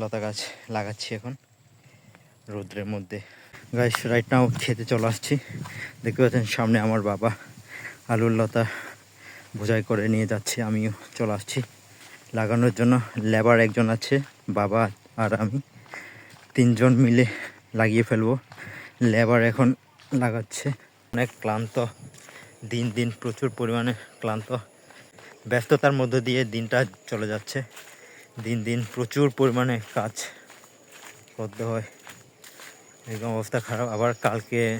লতা গাছ লাগাচ্ছি এখন রৌদ্রের মধ্যে। গাছ রাইট নাও খেতে চলে আসছি। দেখতে পাচ্ছেন সামনে আমার বাবা আলুর লতা বোঝাই করে নিয়ে যাচ্ছে, আমিও চলে আসছি। লাগানোর জন্য লেবার একজন আছে, বাবা আর আমি। তিনজন মিলে লাগিয়ে ফেলব। লেবার এখন লাগাচ্ছে। অনেক ক্লান্ত দিন দিন প্রচুর পরিমাণে ক্লান্ত। ব্যস্ততার মধ্য দিয়ে দিনটা চলে যাচ্ছে। দিন দিন প্রচুর পরিমাণে কাজ করতে হয়। এরকম অবস্থা খারাপ। আবার কালকে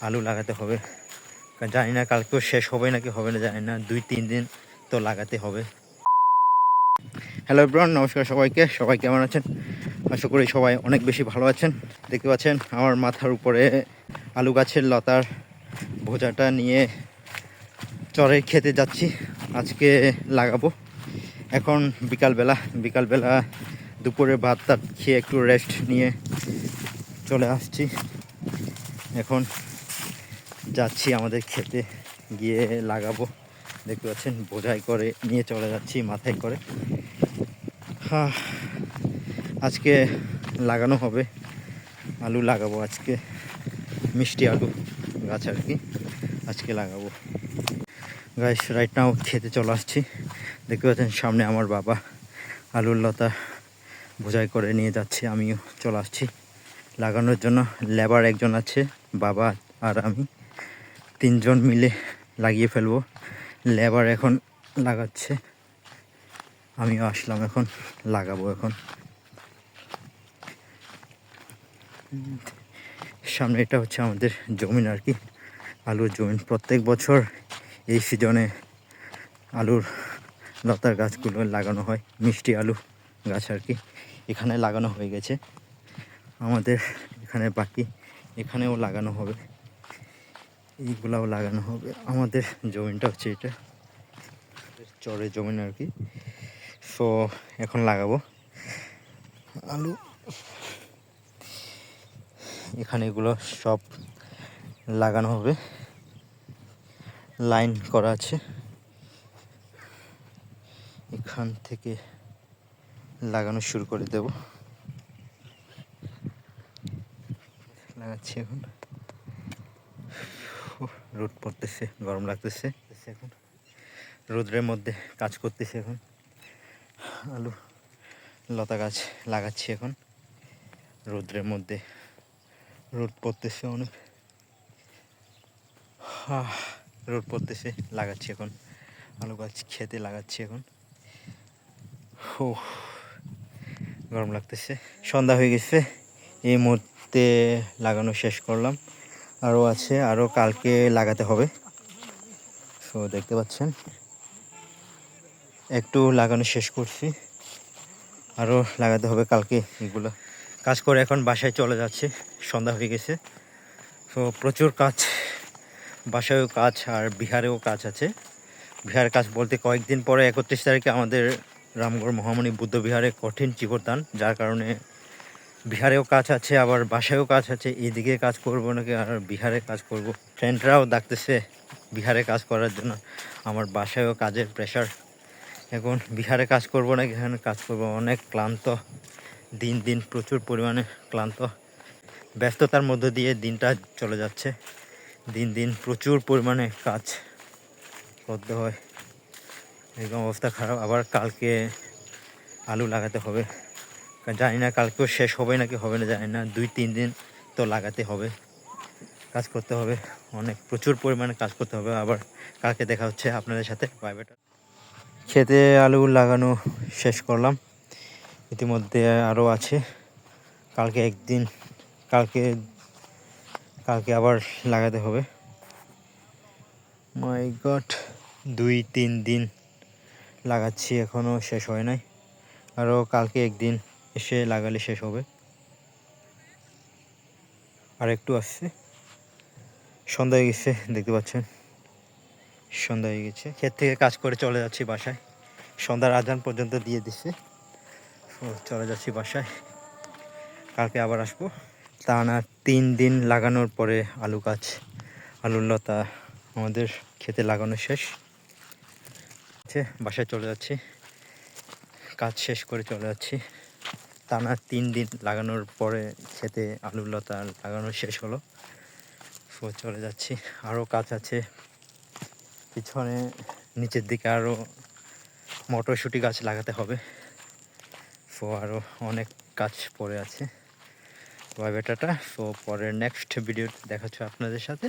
আলু লাগাতে হবে। জানি না কালকেও শেষ হবে নাকি হবে না, জানি না। দুই, তিন দিন তো লাগাতে হবে। হ্যালো ব্রন নমস্কার সবাইকে। সবাই কেমন আছেন? আশা করি সবাই অনেক বেশি ভালো আছেন। দেখতে পাচ্ছেন আমার মাথার উপরে আলু গাছের লতার ভোজাটা নিয়ে চরে খেতে যাচ্ছি। আজকে লাগাবো। এখন বিকালবেলা বিকালবেলা দুপুরে ভাত টাত খেয়ে একটু রেস্ট নিয়ে চলে আসছি। এখন যাচ্ছি আমাদের খেতে, গিয়ে লাগাবো। দেখতে পাচ্ছেন, বোঝাই করে নিয়ে চলে যাচ্ছি, মাথায় করে। হ্যাঁ আজকে লাগানো হবে। আলু লাগাবো আজকে। মিষ্টি আলু গাছ আর কি, আজকে লাগাবো। গাছ রাইট নাও খেতে চলে আসছি। দেখতে পাচ্ছেন সামনে আমার বাবা আলুর লতা বোঝাই করে নিয়ে যাচ্ছে, আমিও চলে আসছি। লাগানোর জন্য লেবার একজন আছে, বাবা আর আমি তিনজন মিলে লাগিয়ে ফেলব। লেবার এখন লাগাচ্ছে, আমিও আসলাম এখন, লাগাবো এখন। সামনে এটা হচ্ছে আমাদের জমিন আর কি, আলুর জমিন। প্রত্যেক বছর এই সিজনে আলুর লতার গাছগুলো লাগানো হয়, মিষ্টি আলু গাছ আর কি। এখানে লাগানো হয়ে গেছে। আমাদের এখানে বাকি এখানেও লাগানো হবে। এইগুলাও লাগানো হবে। আমাদের জমিনটা হচ্ছে এটা। চরে জমিন আর কি। সো এখন লাগাবো। আলু। এখানে এগুলো সব লাগানো হবে। লাইন করা আছে। এখান থেকে লাগানো শুরু করে দেব। লাগাচ্ছি এখন। রোদ পড়তেছে গরম লাগতেছে। এখন। রোদ্রের মধ্যে কাজ করতেছে এখন। আলু লতা গাছ লাগাচ্ছি এখন। রোদ্রের মধ্যে রোদ পড়তেছে অনেক। রোদ পড়তেছে লাগাচ্ছি এখন। আলু গাছ খেতে লাগাচ্ছি এখন। ও গরম লাগতেছে। সন্ধ্যা হয়ে গেছে, এই মুহূর্তে লাগানো শেষ করলাম। আরও আছে, আরও কালকে লাগাতে হবে। সো দেখতে পাচ্ছেন, একটু লাগানো শেষ করছি। আরও লাগাতে হবে কালকে এগুলো। কাজ করে এখন বাসায় চলে যাচ্ছে, সন্ধ্যা হয়ে গেছে। তো প্রচুর কাজ, বাসায়ও কাজ আর বিহারেও কাজ আছে। বিহারের কাজ বলতে কয়েকদিন পরে একত্রিশ তারিখে আমাদের রামগড় মহামণি বুদ্ধ বিহারে কঠিন চিবরদান যার কারণে বিহারেও কাজ আছে, আবার বাসায়ও কাজ আছে, এদিকে কাজ করব নাকি আর বিহারে কাজ করব? ফ্রেন্ডরাও ডাকতেছে বিহারে কাজ করার জন্য, আমার বাসায়ও কাজের প্রেশার এখন বিহারে কাজ করব নাকি? এখানে কাজ করব। অনেক ক্লান্ত, দিন দিন প্রচুর পরিমাণে ক্লান্ত। ব্যস্ততার মধ্য দিয়ে দিনটা চলে যাচ্ছে। দিন দিন প্রচুর পরিমাণে কাজ করতে হয়। এরকম অবস্থা খারাপ। আবার কালকে আলু লাগাতে হবে। জানি না কালকেও শেষ হবে নাকি হবে না, জানি না। দুই, তিন দিন তো লাগাতে হবে। কাজ করতে হবে। অনেক প্রচুর পরিমাণে কাজ করতে হবে। আবার কালকে দেখা হচ্ছে আপনাদের সাথে। প্রাইভেট খেতে আলু লাগানো শেষ করলাম। ইতিমধ্যে আরও আছে। কালকে একদিন, কালকে কালকে আবার লাগাতে হবে। মাই গড দুই, তিন দিন লাগাচ্ছি এখনও শেষ হয় নাই। আরও কালকে একদিন এসে লাগালে শেষ হবে। আর একটু আসছে। সন্ধ্যা হয়ে গেছে, দেখতে পাচ্ছেন। সন্ধ্যা হয়ে গেছে। ক্ষেত থেকে কাজ করে চলে যাচ্ছি বাসায়। সন্ধ্যার আজান পর্যন্ত দিয়ে দিচ্ছে চলে যাচ্ছি বাসায়। কালকে আবার আসব। তা না, তিন দিন লাগানোর পরে আলু গাছ, আলুর লতা আমাদের খেতে লাগানো শেষ। আছে বাসায় চলে যাচ্ছি। কাজ শেষ করে চলে যাচ্ছি। টানা তিন দিন লাগানোর পরে খেতে আলুর লতা লাগানো শেষ হলো। সো চলে যাচ্ছি। আরও কাজ আছে। পিছনে নিচের দিকে আরও মটরশুঁটি গাছ লাগাতে হবে। সো আরও অনেক কাজ পড়ে আছে। বেটাটা সো পরের নেক্সট ভিডিও দেখাচ্ছ আপনাদের সাথে।